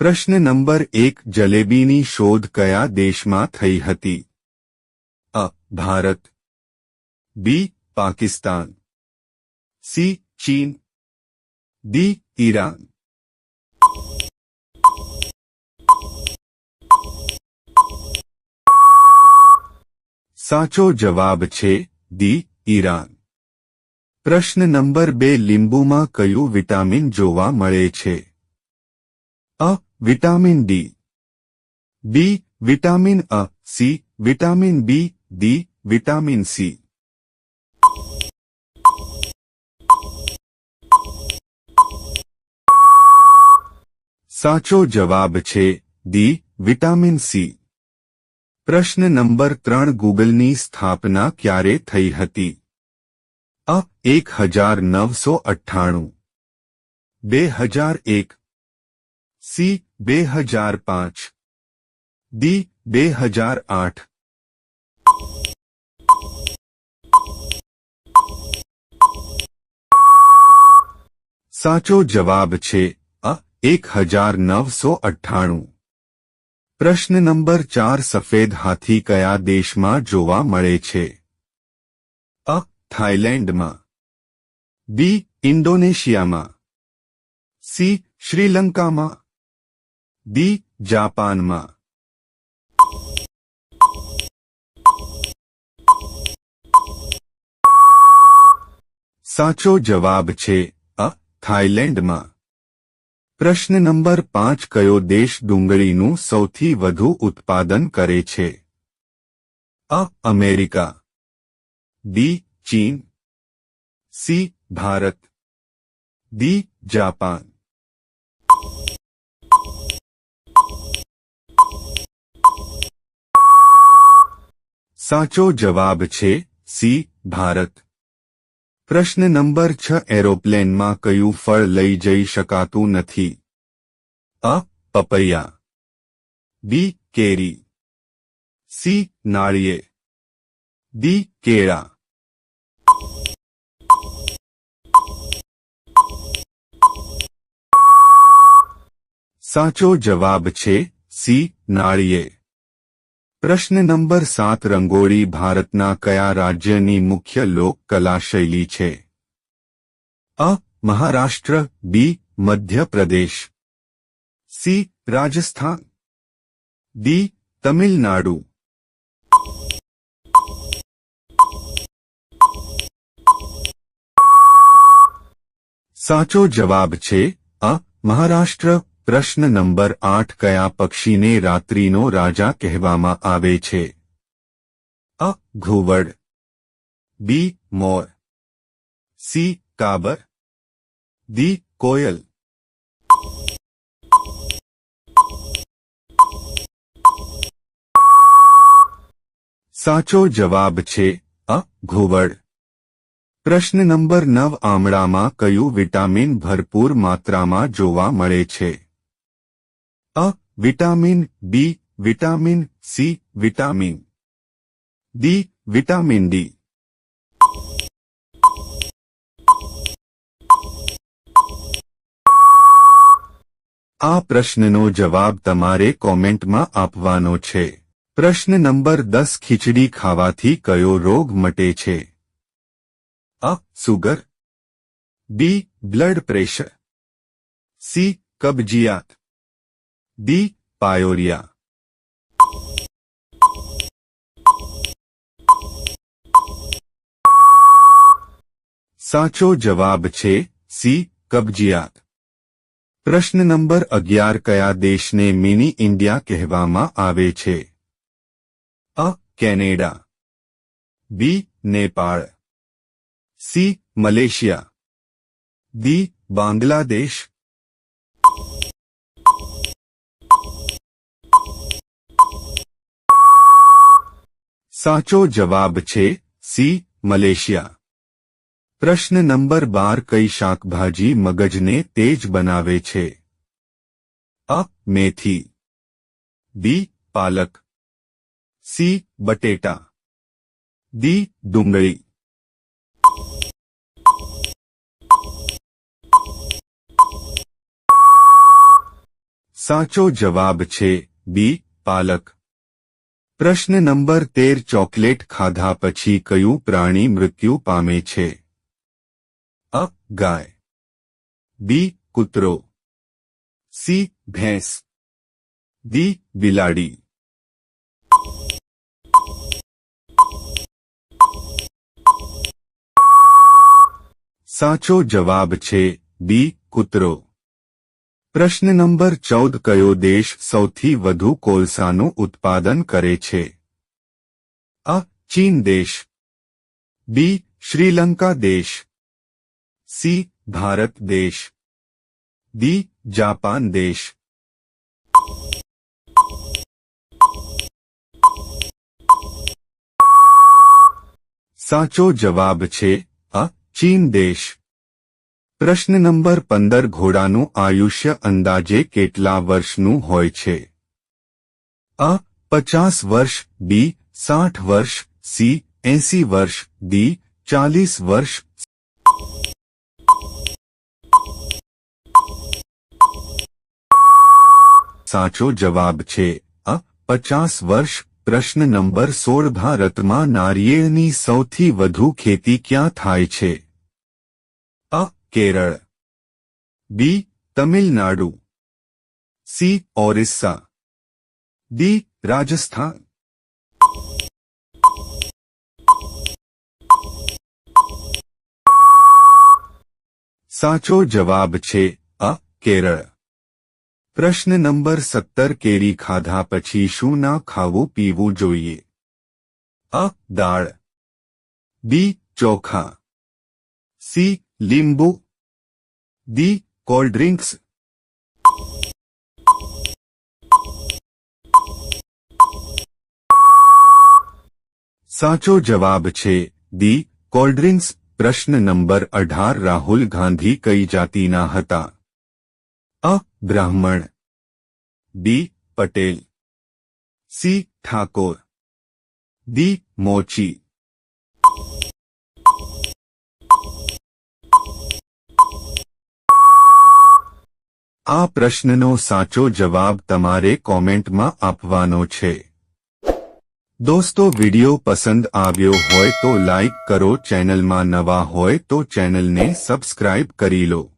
પ્રશ્ન નંબર એક, જલેબીની શોધ કયા દેશમાં થઈ હતી? A, Bharat. B, Pakistan. C, ચીન. D, Iran. સાચો જવાબ છે ડી, ઈરાન. પ્રશ્ન નંબર બે, લીંબુમાં કયું વિટામિન જોવા મળે છે? A, vitamin D. B, vitamin A, C, vitamin B, D, vitamin C. સાચો જવાબ છે ડી, વિટામિન સી. પ્રશ્ન નંબર ત્રણ ગૂગલની સ્થાપના ક્યારે થઈ હતી? અ, એક હજાર નવસો અઠ્ઠાણું. બે હજાર એક સી, બે હજાર પાંચ. ડી, બે હજાર આઠ. સાચો જવાબ છે અ, એક હજાર નવસો અઠ્ઠાણું. પ્રશ્ન નંબર ચાર સફેદ હાથી કયા દેશમાં જોવા મળે છે? અ, થાઇલેન્ડમાં. બી, ઇન્ડોનેશિયામાં. સી, શ્રીલંકામાં. ડી જાપાનમાં સાચો જવાબ છે અ થાઇલેન્ડમાં પ્રશ્ન નંબર પાંચ કયો દેશ ડુંગળીનું સૌથી વધુ ઉત્પાદન કરે છે અ અમેરિકા બી ચીન સી ભારત ડી જાપાન સાચો જવાબ છે સી, ભારત. પ્રશ્ન નંબર છ, એરોપ્લેનમાં કયું ફળ લઈ જઈ શકાતું નથી? અ, પપૈયા. બી, કેરી. સી નાળીએ દી કેળા. સાચો જવાબ છે સી, નાળિયેર. પ્રશ્ન નંબર સાત રંગોળી ભારતના કયા રાજ્યની મુખ્ય લોક કલા શૈલી છે A Maharashtra B Madhya Pradesh C Rajasthan D Tamil Nadu સાચો જવાબ છે અ મહારાષ્ટ્ર પ્રશ્ન નંબર આઠ કયા પક્ષીને રાત્રિનો રાજા કહેવામાં આવે છે? અ, ઘુવડ. બી, મોર. સી, કાબર. દી કોયલ. સાચો જવાબ છે, અ, ઘુવડ. પ્રશ્ન નંબર નવ, આમળામાં કયું વિટામિન ભરપૂર માત્રામાં જોવા મળે છે? A, vitamin, B, vitamin, C, vitamin. D vitamin D. આ પ્રશ્નનો જવાબ તમારે કોમેન્ટમાં આપવાનો છે. પ્રશ્ન નંબર દસ, ખીચડી ખાવાથી કયો રોગ મટે છે? A, sugar. B, blood pressure. C, કબજિયાત. ડી પાયોરિયા સાચો જવાબ છે સી, કબજિયાત. પ્રશ્ન નંબર અગિયાર કયા દેશને મિની ઇન્ડિયા કહેવામાં આવે છે? A, Canada. B, Nepal. C, Malaysia. D Bangladesh. સાચો જવાબ છે સી, મલેશિયા. પ્રશ્ન નંબર બાર, કઈ શાકભાજી મગજને તેજ બનાવે છે? અ, મેથી. બી, પાલક. સી, બટેટા. દી ડુંગળી. સાચો જવાબ છે બી, પાલક. પ્રશ્ન નંબર તેર, ચોકલેટ ખાધા પછી કયું પ્રાણી મૃત્યુ પામે છે? અ, ગાય. બી, કૂતરો. સી, ભેંસ. દી બિલાડી. સાચો જવાબ છે બી, કૂતરો. પ્રશ્ન નંબર ચૌદ, કયો દેશ સૌથી વધુ કોલસાનું ઉત્પાદન કરે છે? અ, ચીન દેશ. બી, શ્રીલંકા દેશ. સી, ભારત દેશ. ડી, જાપાન દેશ. સાચો જવાબ છે અ, ચીન દેશ. પ્રશ્ન નંબર પંદર ઘોડાનું આયુષ્ય અંદાજે કેટલા વર્ષનું હોય છે? અ, પચાસ વર્ષ, બી, સાઠ વર્ષ, સી, એસી વર્ષ, ડી, ચાલીસ વર્ષ. સાચો જવાબ છે, અ, પચાસ વર્ષ. પ્રશ્ન નંબર સોળ ભારતમાં નારિયેળની સૌથી વધુ ખેતી ક્યાં થાય છે? A Kerala B Tamil Nadu C Orissa D Rajasthan સાચો જવાબ છે અ કેરળ પ્રશ્ન નંબર સત્તર કેરી ખાધા પછી શું ના ખાવું પીવું જોઈએ અ દાળ બી ચોખા સી લીંબુ ડી કોલ્ડ ડ્રિંક્સ સાચો જવાબ છે ડી કોલ્ડ ડ્રિંક્સ પ્રશ્ન નંબર અઢાર રાહુલ ગાંધી કઈ જાતિના હતા A Brahmin B Patel C Thakor D મોચી આ પ્રશ્નનો સાચો જવાબ તમારે કોમેન્ટમાં આપવાનો છે. દોસ્તો, વિડિયો પસંદ આવ્યો હોય તો લાઈક કરો, ચેનલમાં નવા હોય તો ચેનલને સબસ્ક્રાઇબ કરી લો.